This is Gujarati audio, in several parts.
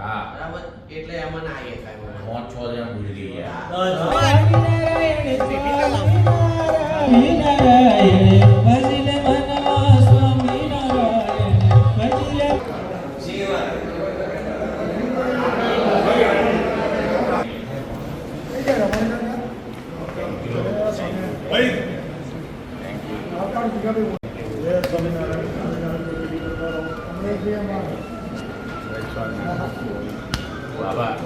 હા. બરાબર? એટલે એમાં ના આવીએ કાંઈ પાંચ છ જણા ગુજરી ગયા બાબા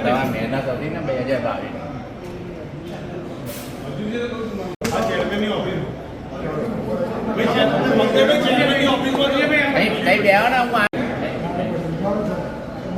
તમારી મહેનત હતી ને બે હજાર બાવીસ કઈ કઈ બેહો ને હું આ-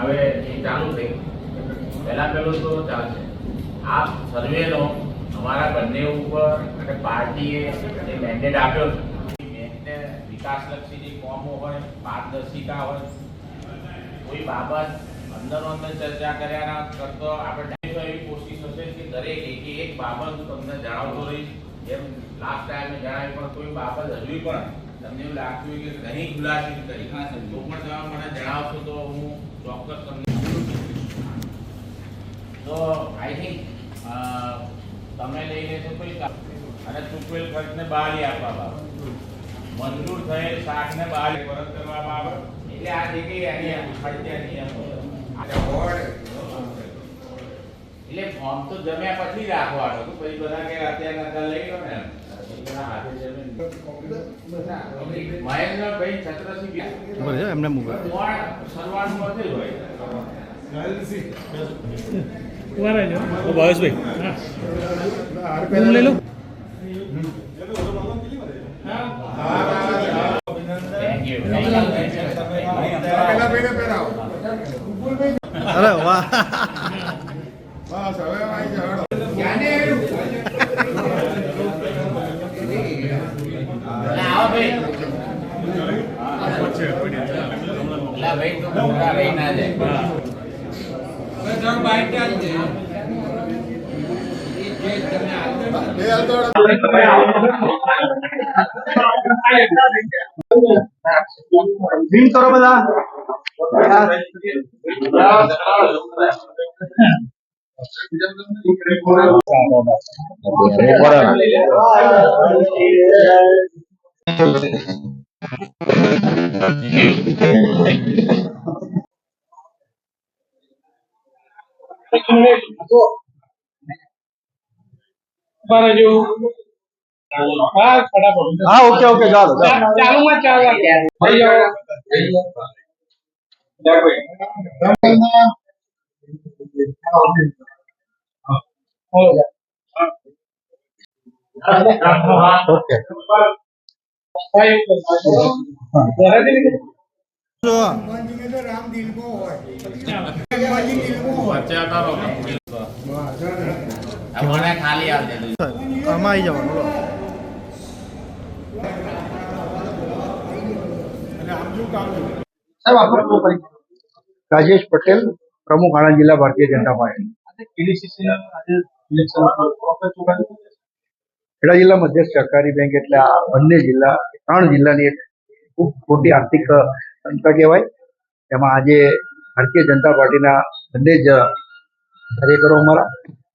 હવે ચાલુ થઈ પહેલા પહેલું તો ચાલશે. આ સર્વેનો અમારા બંને ઉપર અને પાર્ટીએ જે મેન્ડેટ આપ્યો છે. બેંકને વિકાસલક્ષી જે ફોર્મો હોય પારદર્શિકા હોય, કોઈ બાબત અંદરો અંદર ચર્ચા કર્યાના કરતો આપણે એવી કોશિશ હશે કે દરેક એક એક બાબત હું તમને જણાવતો રહીશ. જેમ લાસ્ટ ટાઈમે જણાવ્યું પણ કોઈ બાબત હજુ પણ તમને એવું લાગતું કે કંઈ ખુલાસી કરી. તો પણ તમે મને જણાવશો તો હું ચોક્કસ તમને તો આઈ થિંક તમે લઈ લેશો કોઈ કામ. અને ચૂકવેલ ખર્ચને બહાલી આપવા બાબત. મંજૂર થયેલ શાકને બહાર પરત કરવામાં આવે. એટલે આ જે કંઈ એની ખર્ચે નિયમો એટલે ફોર્મ તો જમ્યા પછી રાખવાનો પછી બધા કે અત્યારે નકલ લઈ લો ને એમને ભાવેશભાઈ. લઈ લો. આવો ભાઈ લા ભાઈ તો મોટા રહી ના જાય ઊભા રહેજો હા ફટાફટ હા ઓકે ઓકે ચાલો ચાલો ચાલુ થઈ જાઓ ઓકે આમાં આવી જવાનું લો સાહેબ આપણો પરિચય રાજેશ પટેલ પ્રમુખ આણંદ જિલ્લા ભારતીય જનતા પાર્ટી ખેડા જિલ્લા મધ્ય સહકારી બેંક એટલે આ બંને જિલ્લા, ત્રણ જિલ્લાની એક ખૂબ મોટી આર્થિક સંસ્થા કહેવાય. એમાં આજે ભારતીય જનતા પાર્ટીના બંને જ કાર્યકરો અમારા,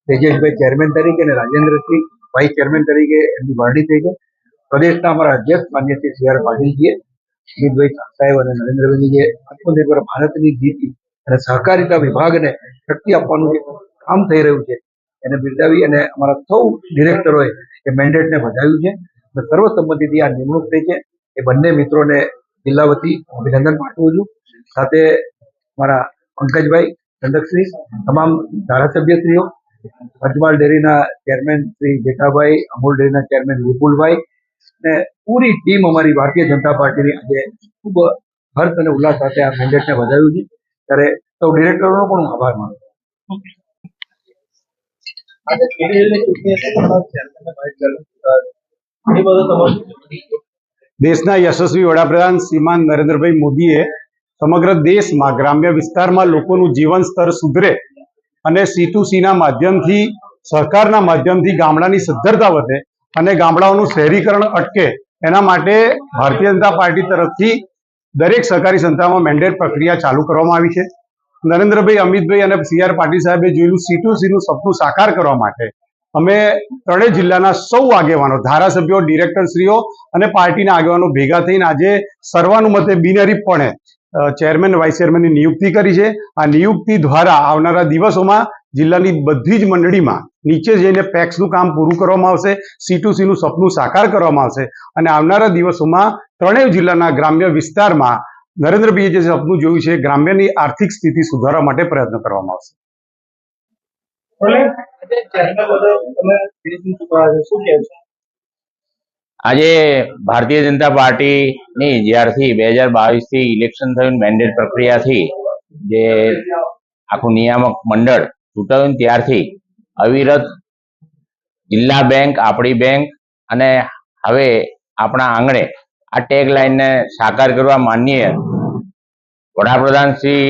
તેજેશભાઈ ચેરમેન તરીકે અને રાજેન્દ્રસિંહ વાઇસ ચેરમેન તરીકે એમની વરણી થઈ છે. પ્રદેશના અમારા અધ્યક્ષ માન્ય શ્રી સી આર પાટીલજીએ, અમિતભાઈ સાહેબ અને નરેન્દ્રભાઈની જે આત્મનિર્ભર ભારતની નીતિ અને સહકારિતા વિભાગને શક્તિ આપવાનું જે કામ થઈ રહ્યું છે, એને બિરદાવી અને અમારા સૌ ડિરેક્ટરોએ એ મેન્ડેટને વધાવ્યું છે. અને સર્વસંમતિથી આ નિમણૂક થઈ છે. એ બંને મિત્રોને જિલ્લા વતી અભિનંદન પાઠવું છું. સાથે મારા પંકજભાઈ દંડકશ્રી તમામ ધારાસભ્યશ્રીઓ પંચમહાલ ડેરીના ચેરમેન શ્રી જેઠાભાઈ, અમૂલ ડેરીના ચેરમેન વિપુલભાઈ અને પૂરી ટીમ અમારી ભારતીય જનતા પાર્ટીની આજે ખૂબ હર્ષ અને ઉલ્લાસ સાથે આ મેન્ડેટને વધાવ્યું છે. ત્યારે સૌ ડિરેક્ટરોનો પણ હું આભાર માનું છું. દેશના યશસ્વી વડાપ્રધાન શ્રીમાન નરેન્દ્રભાઈ મોદીએ સમગ્ર દેશમાં ગ્રામ્ય વિસ્તારમાં લોકોનું જીવન સ્તર સુધરે અને સી માધ્યમથી, સહકારના માધ્યમથી ગામડાની સદ્ધરતા વધે અને ગામડાઓનું શહેરીકરણ અટકે. એના માટે ભારતીય જનતા પાર્ટી તરફથી દરેક સહકારી સંસ્થામાં મેન્ડેટ પ્રક્રિયા ચાલુ કરવામાં આવી છે. નરેન્દ્રભાઈ, અમિતભાઈ અને સી આર પાટીલ સાહેબે જોયેલું સી સીનું સપનું સાકાર કરવા માટે અમે ત્રણેય જિલ્લાના સૌ આગેવાનો, ધારાસભ્યો, ડિરેક્ટરશ્રીઓ અને પાર્ટીના આગેવાનો ભેગા થઈને આજે સર્વાનુમતે બિનહરીફપણે ચેરમેન, વાઇસ ચેરમેનની નિયુક્તિ કરી છે. આ નિયુક્તિ દ્વારા આવનારા દિવસોમાં જિલ્લાની બધી જ મંડળીમાં નીચે જઈને પેક્સનું કામ પૂરું કરવામાં આવશે સી ટુ સીનું સપનું સાકાર કરવામાં આવશે અને આવનારા દિવસોમાં ત્રણેય જિલ્લાના ગ્રામ્ય વિસ્તારમાં નરેન્દ્રભાઈએ જે સપનું જોયું છે ગ્રામ્યની આર્થિક સ્થિતિ સુધારવા માટે પ્રયત્ન કરવામાં આવશે. આજે ભારતીય જનતા પાર્ટીની જ્યારથી બે હજાર બાવીસથી ઇલેક્શન થયું મેન્ડેટ પ્રક્રિયાથી જે આખું નિયામક મંડળ ચૂંટાયું ત્યારથી અવિરત જિલ્લા બેંક આપણી બેંક અને હવે આપણા આંગણે આ ટેગ લાઈનને સાકાર કરવા માનીએ, વડાપ્રધાન શ્રી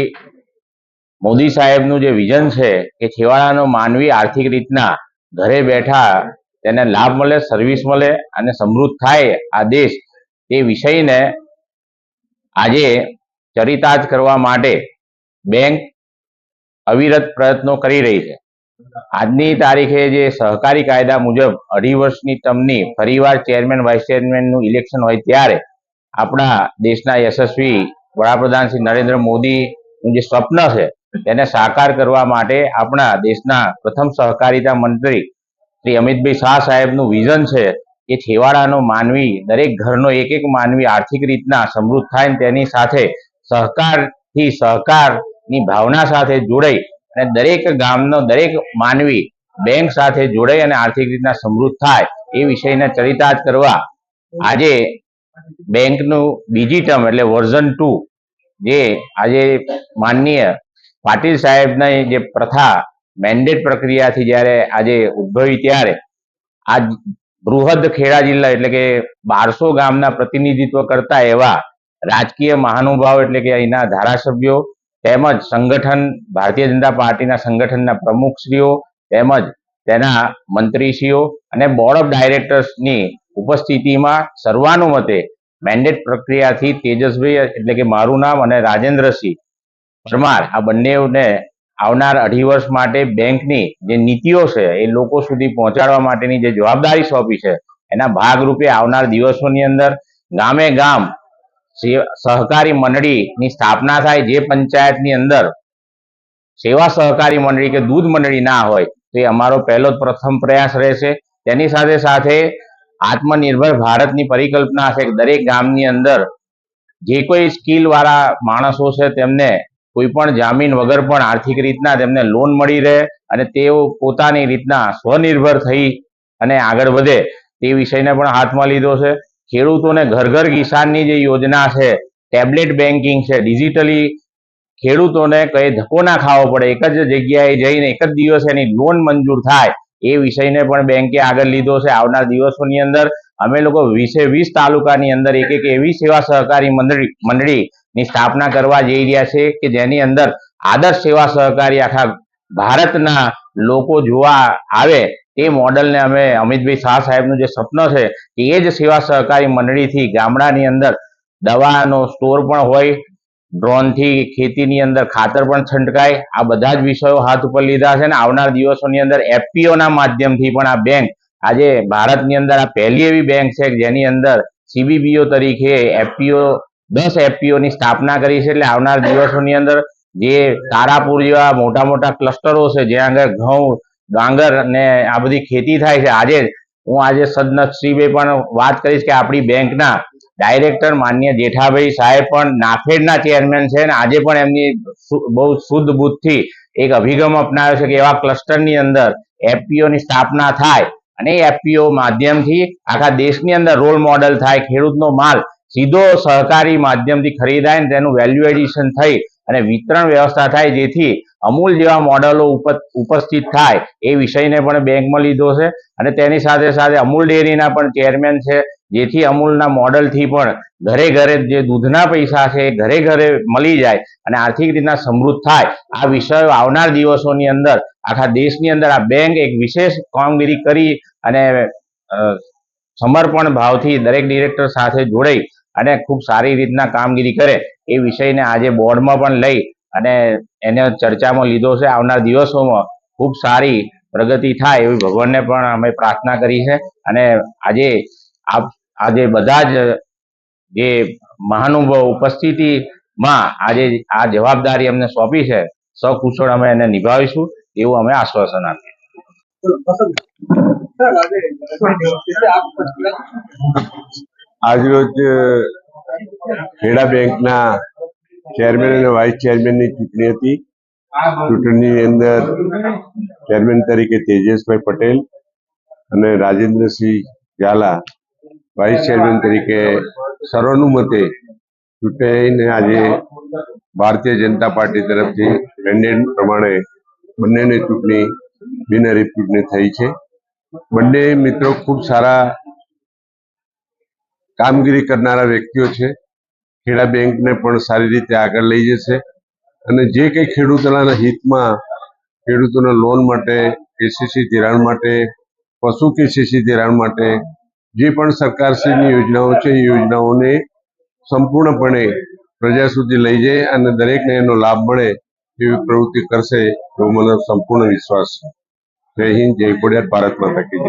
મોદી સાહેબનું જે વિઝન છે કે છેવાડાનો માનવી આર્થિક રીતના ઘરે બેઠા તેને લાભ મળે સર્વિસ મળે અને સમૃદ્ધ થાય આ દેશ, તે વિષયને આજે ચરિતાર્થ કરવા માટે બેંક અવિરત પ્રયત્નો કરી રહી છે. આજની તારીખે જે સહકારી કાયદા મુજબ અઢી વર્ષની ટર્મની ફરીવાર ચેરમેન, વાઇસ ચેરમેનનું ઇલેક્શન હોય ત્યારે આપણા દેશના યશસ્વી વડાપ્રધાન શ્રી નરેન્દ્ર મોદીનું જે સ્વપ્ન છે, તેને સાકાર કરવા માટે આપણા દેશના પ્રથમ સહકારિતા મંત્રી શ્રી અમિતભાઈ શાહ સાહેબનું વિઝન છે કે છેવાડાનો માનવી, દરેક ઘરનો એક એક માનવી આર્થિક રીતના સમૃદ્ધ થાય તેની સાથે સહકારથી સહકારની ભાવના સાથે જોડાઈ અને દરેક ગામનો દરેક માનવી બેંક સાથે જોડાઈ અને આર્થિક રીતના સમૃદ્ધ થાય એ વિષયના ચરિતાર્થ કરવા આજે બેંકનું બીજી ટર્મ એટલે વર્ઝન ટુ જે આજે માનનીય પાટીલ સાહેબની જે પ્રથા મેન્ડેટ પ્રક્રિયાથી જ્યારે આજે ઉદ્ભવી ત્યારે આ બૃહદ ખેડા જિલ્લા એટલે કે બારસો ગામના પ્રતિનિધિત્વ કરતા એવા રાજકીય મહાનુભાવ એટલે કે અહીંના ધારાસભ્યો તેમજ સંગઠન, ભારતીય જનતા પાર્ટીના સંગઠનના પ્રમુખશ્રીઓ, તેમજ તેના મંત્રીશ્રીઓ અને બોર્ડ ઓફ ડાયરેક્ટર્સની ઉપસ્થિતિમાં સર્વાનુમતે મેન્ડેટ પ્રક્રિયાથી તેજસભાઈ એટલે કે મારું નામ અને રાજેન્દ્રસિંહ પરમાર આ બંનેને આવનાર અઢી વર્ષ માટે બેંકની જે નીતિઓ છે એ લોકો સુધી પહોંચાડવા માટેની જે જવાબદારી સોંપી છે, એના ભાગરૂપે આવનાર દિવસોની અંદર ગામે ગામ સહકારી મંડળીની સ્થાપના થાય જે પંચાયતની અંદર સેવા સહકારી મંડળી કે દૂધ મંડળી ના હોય, તે અમારો પહેલો પ્રથમ પ્રયાસ રહેશે. તેની સાથે સાથે આત્મનિર્ભર ભારતની પરિકલ્પના છે દરેક ગામની અંદર જે કોઈ સ્કિલ વાળા માણસો છે તેમને કોઈ પણ જામીન વગર પણ આર્થિક રીતના તેમને લોન મળી રહે અને તેઓ પોતાની રીતના સ્વનિર્ભર થઈ અને આગળ વધે તે વિષયને પણ હાથમાં લીધો છે. ખેડૂતોને ઘર ઘર કિસાનની જે યોજના છે ટેબ્લેટ બેન્કિંગ છે ડિજિટલી ખેડૂતોને કઈ ધક્કો ના ખાવો પડે, એક જ જગ્યાએ જઈને એક જ દિવસે એની લોન મંજૂર થાય, એ વિષયને પણ બેંકે આગળ લીધો છે. આવનાર દિવસોની અંદર અમે લોકો વીસે વીસ તાલુકાની અંદર એક એક એવી સેવા સહકારી મંડળી, મંડળીની સ્થાપના કરવા જઈ રહ્યા છે કે જેની અંદર આદર્શ સેવા સહકારી આખા ભારતના લોકો જોવા આવે તે મોડલને અમે અમિતભાઈ શાહ સાહેબનું જે સપન છે એ જ સેવા સહકારી મંડળીથી ગામડાની અંદર દવાનો સ્ટોર પણ હોય, ડ્રોનથી ખેતીની અંદર ખાતર પણ છંટકાય, આ બધા જ વિષયો હાથ ઉપર લીધા છે ને આવનાર દિવસોની અંદર એફપીઓના માધ્યમથી પણ આ બેંક, આજે ભારતની અંદર આ પહેલી એવી બેંક છે જેની અંદર સીબીબીઓ તરીકે એફપીઓ, દસ એફપીઓની સ્થાપના કરી છે એટલે આવનાર દિવસોની અંદર જે તારાપુર જેવા મોટા મોટા ક્લસ્ટરો છે, જ્યાં આગળ ઘઉં ડાંગર ને આ બધી ખેતી થાય છે. આજે હું આજે સદનસીબે પણ વાત કરીશ કે આપણી બેંકના ડાયરેક્ટર માન્ય જેઠાભાઈ સાહેબ પણ નાફેડના ચેરમેન છે અને આજે પણ એમની બહુ શુદ્ધ બુદ્ધથી એક અભિગમ અપનાવ્યો છે કે એવા ક્લસ્ટરની અંદર એફપીઓની સ્થાપના થાય અને એ એફપીઓ માધ્યમથી આખા દેશની અંદર રોલ મોડલ થાય, ખેડૂતનો માલ સીધો સહકારી માધ્યમથી ખરીદાય ને તેનું વેલ્યુ એડિશન થઈ અને વિતરણ વ્યવસ્થા થાય જેથી અમૂલ જેવા મોડલો ઉપ- ઉપસ્થિત થાય એ વિષયને પણ બેંકમાં લીધો છે. અને તેની સાથે સાથે અમૂલ ડેરીના પણ ચેરમેન છે, જેથી અમૂલના મોડલથી પણ ઘરે ઘરે જે દૂધના પૈસા છે એ ઘરે ઘરે મળી જાય અને આર્થિક રીતના સમૃદ્ધ થાય. આ વિષયો આવનાર દિવસોની અંદર આખા દેશની અંદર આ બેંક એક વિશેષ કામગીરી કરી અને સમર્પણ ભાવથી દરેક ડિરેક્ટર સાથે જોડાઈ અને ખૂબ સારી રીતના કામગીરી કરે એ વિષયને આજે બોર્ડમાં પણ લઈ અને એને ચર્ચામાં લીધો છે. આવનાર દિવસોમાં ખૂબ સારી પ્રગતિ થાય એવી ભગવાનને પણ અમે પ્રાર્થના કરી છે. અને આજે આજે બધા જ જે મહાનુભાવ ઉપસ્થિતિમાં આજે આ જવાબદારી અમને સોંપી છે. સકુશળ અમે એને નિભાવીશું એવું અમે આશ્વાસન આપીએ. આજરોજ ખેડા બેંકના ચેરમેન અને વાઇસ ચેરમેનની ચૂંટણી હતી. ચૂંટણીની અંદર ચેરમેન તરીકે તેજસભાઈ પટેલ અને રાજેન્દ્રસિંહ ઝાલા વાઇસ ચેરમેન તરીકે સર્વાનુમતે ચૂંટાઈને આજે ભારતીય જનતા પાર્ટી તરફથી મેન્ડેટ પ્રમાણે બંનેની ચૂંટણી, બિનહરીફ ચૂંટણી થઈ છે. બંને મિત્રો ખૂબ સારા કામગીરી કરનારા વ્યક્તિઓ છે. ખેડા બેંકને પણ સારી રીતે આગળ લઈ જશે. અને જે કંઈ ખેડૂતોના હિતમાં ખેડૂતોને લોન માટે, કેસીસી ધિરાણ માટે, પશુ કેસીસી ધિરાણ માટે જે પણ સરકારશ્રીની યોજનાઓ છે, એ યોજનાઓને સંપૂર્ણપણે પ્રજા સુધી લઈ જાય અને દરેકને એનો લાભ મળે એવી પ્રવૃત્તિ કરશે એવો મને સંપૂર્ણ વિશ્વાસ છે. જય હિન્દ, જય ખોડિયાર ભારત માતા કી